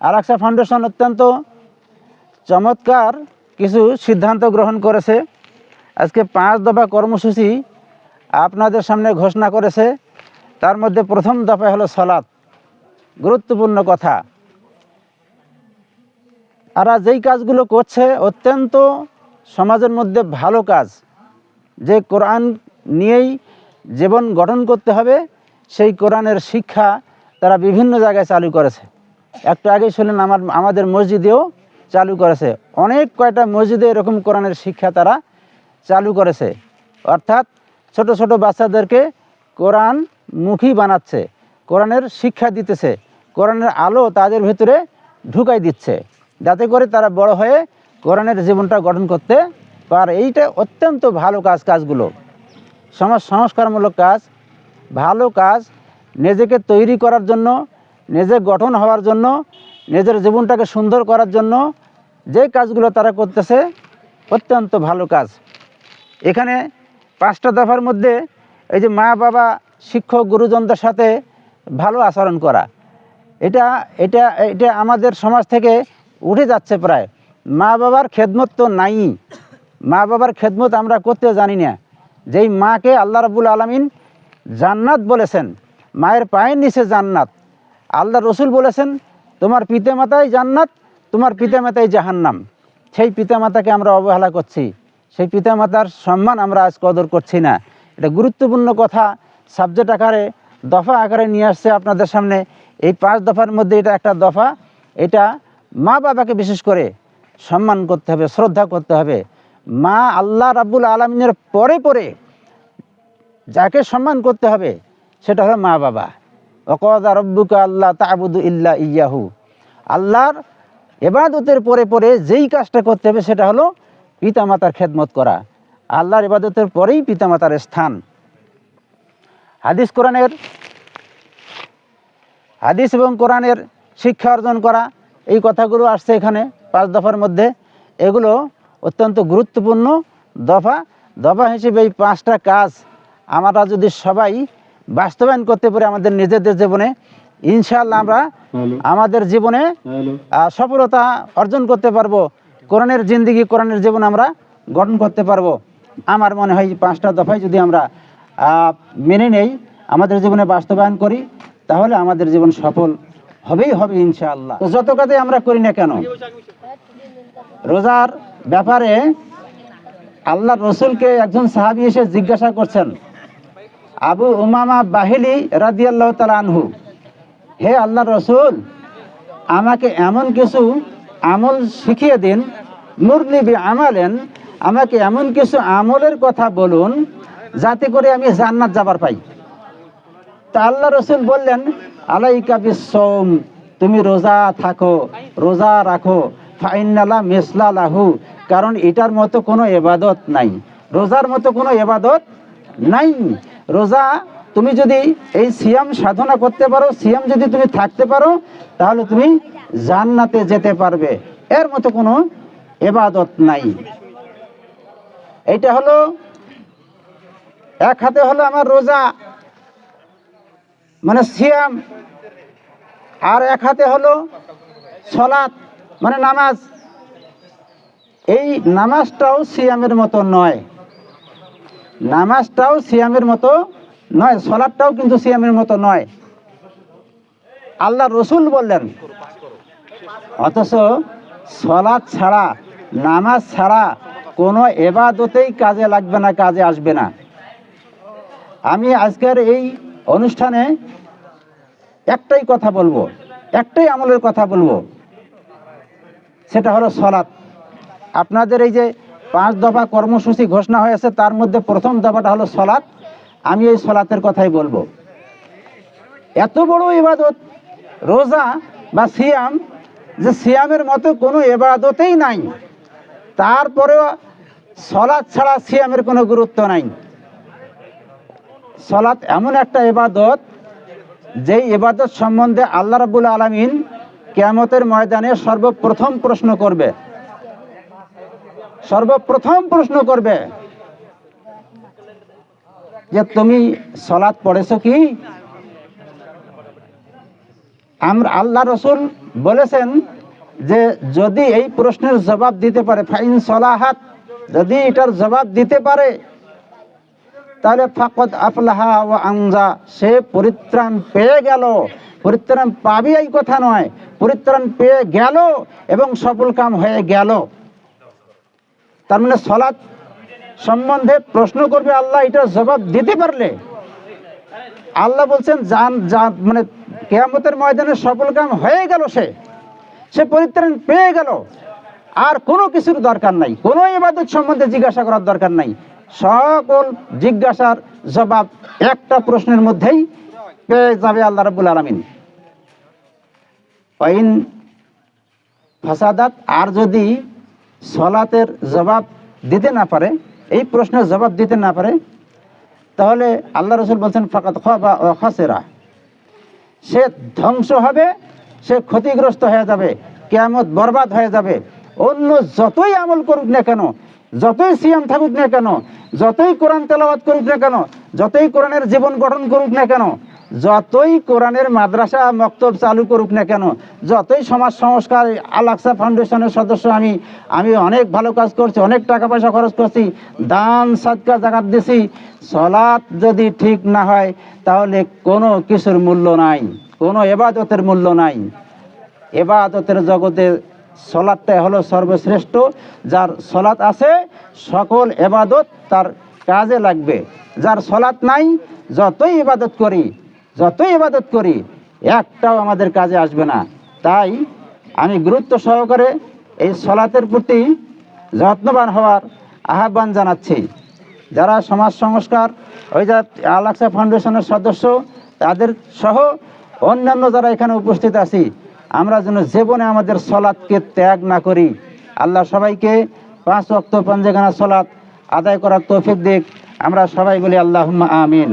আলাক্সা foundation অত্যন্ত চমৎকার কিছু সিদ্ধান্ত গ্রহণ করেছে। আজকে পাঁচ দফা কর্মসূচি আপনাদের সামনে ঘোষণা করেছে। তার মধ্যে প্রথম দফা হলো সলাৎ গুরুত্বপূর্ণ কথা। আর যেই কাজগুলো করছে অত্যন্ত সমাজের মধ্যে ভালো কাজ। যে কোরআন নিয়েই জীবন গঠন করতে হবে, সেই কোরআনের শিক্ষা তারা বিভিন্ন জায়গায় চালু করেছে। একটু আগেই শুনলেন আমার, আমাদের মসজিদেও চালু করেছে। অনেক কয়টা মসজিদে এরকম কোরআনের শিক্ষা তারা চালু করেছে। অর্থাৎ ছোট ছোট বাচ্চাদেরকে কোরআন মুখী বানাচ্ছে, কোরআনের শিক্ষা দিতেছে, কোরআনের আলো তাদের ভেতরে ঢুকাই দিচ্ছে, যাতে করে তারা বড় হয়ে কোরআনের জীবনটা গঠন করতে পারে। এইটা অত্যন্ত ভালো কাজ, কাজগুলো। সমাজ, সংস্কারমূলক কাজ, ভালো কাজ, নিজেকে তৈরি করার জন্য নিজে গঠন হওয়ার জন্য, নিজের জীবনটাকে সুন্দর করার জন্য যে কাজগুলো তারা করতেছে, অত্যন্ত ভালো কাজ। এখানে পাঁচটা দফার মধ্যে এই যে মা, বাবা, শিক্ষক, গুরুজনদের সাথে ভালো আচরণ করা। এটা এটা এটা আমাদের সমাজ থেকে উঠে যাচ্ছে প্রায়। মা, বাবার খেদমত তো নাই। মা, বাবার খেদমত আমরা করতে জানি না। যেই মাকে আল্লাহ রাবুল আলমিন জান্নাত বলেছেন, মায়ের পায়ের নিচে জান্নাত। আল্লাহ রসুল বলেছেন, তোমার পিতামাতাই জান্নাত, তোমার পিতামাতাই জাহান্নাম। সেই পিতামাতাকে আমরা অবহেলা করছি, সেই পিতামাতার সম্মান আমরা আজ কদর করছি না। এটা গুরুত্বপূর্ণ কথা। সাবজেক্ট আকারে, দফা আকারে নিয়ে আসছে আপনাদের সামনে। এই পাঁচ দফার মধ্যে এটা একটা দফা। এটা মা বাবাকে বিশেষ করে সম্মান করতে হবে, শ্রদ্ধা করতে হবে। মা আল্লাহ রাব্বুল আলমিনের পরে পরে যাকে সম্মান করতে হবে, সেটা হলো মা বাবা। অকদা রব্বুকা আল্লাহ তাবুদু ইল্লা ইয়াহু। আল্লাহর এবাদতের পরে পরে যেই কাজটা করতে হবে সেটা হলো পিতামাতার খেদমত করা। আল্লাহর ইবাদতের পরেই পিতামাতার স্থান। হাদিস কোরআনের হাদিস এবং কোরআনের শিক্ষা অর্জন করা। এই কথাগুলো আসছে এখানে পাঁচ দফার মধ্যে। এগুলো অত্যন্ত গুরুত্বপূর্ণ দফা। দফা হিসেবে এই পাঁচটা কাজ আমরা যদি সবাই বাস্তবায়ন করতে পারি আমাদের নিজেদের জীবনে ইনশাআল্লাহ আমরা আমাদের জীবনে সফলতা অর্জন করতে পারব। কোরআনের জিন্দিগি কোরআনের জীবন আমরা গঠন করতে পারব। আমার মনে হয় পাঁচটা দফায় যদি আমরা মেনে নেই আমাদের জীবনে বাস্তবায়ন করি তাহলে আমাদের জীবন সফল হবেই হবে ইনশাআল্লাহ। যত কাজে আমরা করি না কেন রোজার ব্যাপারে আল্লাহ রসুলকে একজন সাহাবি এসে জিজ্ঞাসা করছেন আবু উমামা বাহিলি রাদিয়াল্লাহ তালা আনহু, হে আল্লাহ রসুল, আমাকে এমন কিছু আমল শিখিয়ে দিন মুরলিবি আমালেন আমাকে এমন কিছু আমলের কথা বলুন, যাতে করে আমি জান্নাত যাবার পাই। তা আল্লাহ রসুল বললেন, আলাইকা বিশ্বম তুমি রোজা থাকো, রোজা রাখো ফাইনালা মেসলা লাহু, কারণ এটার মতো কোনো এবাদত নাই, রোজার মতো কোনো এবাদত নাই। রোজা, তুমি যদি এই সিয়াম সাধনা করতে পারো, সিয়াম যদি তুমি থাকতে পারো, তাহলে তুমি জান্নাতে যেতে পারবে। এর মতো কোনো এবাদত নাই। এইটা হলো, এক হাতে হলো আমার রোজা মানে সিয়াম, আর এক হাতে হলো সলাৎ মানে নামাজ। এই নামাজটাও সিয়ামের মতো নয়। নামাজটাও সিয়ামের মতো নয় সলাৎটাও কিন্তু সিয়ামের মতো নয়। আল্লাহ রসুল বললেন, অথচ সলাদ ছাড়া, নামাজ ছাড়া কোনো এবাদতেই কাজে লাগবে না, কাজে আসবে না। আমি আজকের এই অনুষ্ঠানে একটাই কথা বলব, একটাই আমলের কথা বলব। সেটা হলো সলাৎ আপনাদের এই যে পাঁচ দফা কর্মসূচি ঘোষণা হয়েছে, তার মধ্যে প্রথম দফাটা হলো সলাৎ। আমি এই সলাতের কথাই বলব। এত বড় ইবাদত, রোজা বা সিয়াম, যে সিয়ামের মতো কোনো এবাদতেই নাই। তারপরেও সলাৎ ছাড়া সিয়ামের কোনো গুরুত্ব নাই। সলাৎ এমন একটা এবাদত যেই এবাদত সম্বন্ধে আল্লাহ রাবুল আলমিন কেয়ামতের ময়দানে সর্বপ্রথম প্রশ্ন করবে। সর্বপ্রথম প্রশ্ন করবে যে তুমি সলাৎ পড়েছো কি? আমরা আল্লাহ রসুল বলেছেন যে যদি এই প্রশ্নের জবাব দিতে পারে, ফাইন সলাহাত, যদি এটার জবাব দিতে পারে, তাহলে ফাকত আফলাহা ও আংজা সে পরিত্রাণ পেয়ে গেল। পরিত্রাণ পাবি এই কথা নয়। পরিত্রাণ পেয়ে গেল এবং সফল কাম হয়ে গেল। তার মানে সলাৎ সম্বন্ধে প্রশ্ন করবে আল্লাহ, এটার জবাব দিতে পারলে। আল্লাহ বলছেন, জান মানে কেয়ামতের ময়দানে সফল কাম হয়ে গেল সে। সে পরিত্রাণ পেয়ে গেল। আর কোনো কিছুর দরকার নাই, কোনো ইবাদত সম্বন্ধে জিজ্ঞাসা করার দরকার নাই। সকল জিজ্ঞাসার জবাব একটা প্রশ্নের মধ্যেই পেয়ে যাবে আল্লাহ রাবুল আলমিন। ফাসাদাত, আর যদি সলাতের জবাব দিতে না পারে, এই প্রশ্নের জবাব দিতে না পারে, তাহলে আল্লাহ রসুল বলছেন ফাকাত বা খাসেরা। সে ধ্বংস হবে, সে ক্ষতিগ্রস্ত হয়ে যাবে, কেয়ামত বরবাদ হয়ে যাবে। অন্য যতই আমল করুক না কেন, যতই সিয়াম থাকুক না কেন, যতই কোরআন তেলাওয়াত করুক না কেন, যতই কোরআনের জীবন গঠন করুক না কেন যতই কোরআনের মাদ্রাসা মক্তব চালু করুক না কেন, যতই সমাজ সংস্কার আলাক্সা ফাউন্ডেশনের সদস্য আমি আমি অনেক ভালো কাজ করছি, অনেক টাকা পয়সা খরচ করছি, দান, সাদকা, জাকাত দিছি, সলাৎ যদি ঠিক না হয়, তাহলে কোনো কিছুর মূল্য নাই, কোনো এবাদতের মূল্য নাই। এবাদতের জগতে সলাৎটাই হলো সর্বশ্রেষ্ঠ, যার সলাৎ আছে, সকল এবাদত তার কাজে লাগবে। যার সলাৎ নাই, যতই ইবাদত করি যতই ইবাদত করি, একটাও আমাদের কাজে আসবে না। তাই আমি গুরুত্ব সহকারে এই সলাতের প্রতি যত্নবান হওয়ার আহ্বান জানাচ্ছি। যারা সমাজ সংস্কার, ওই যে আলাক্সা ফাউন্ডেশনের সদস্য, তাদের সহ অন্যান্য যারা এখানে উপস্থিত আছি, আমরা যেন জীবনে আমাদের সলাৎকে ত্যাগ না করি। আল্লাহ সবাইকে পাঁচ অক্ত পঞ্জেখানা সলাৎ আদায় করার তৌফিক দিক। আমরা সবাই বলি আল্লাহ আমিন।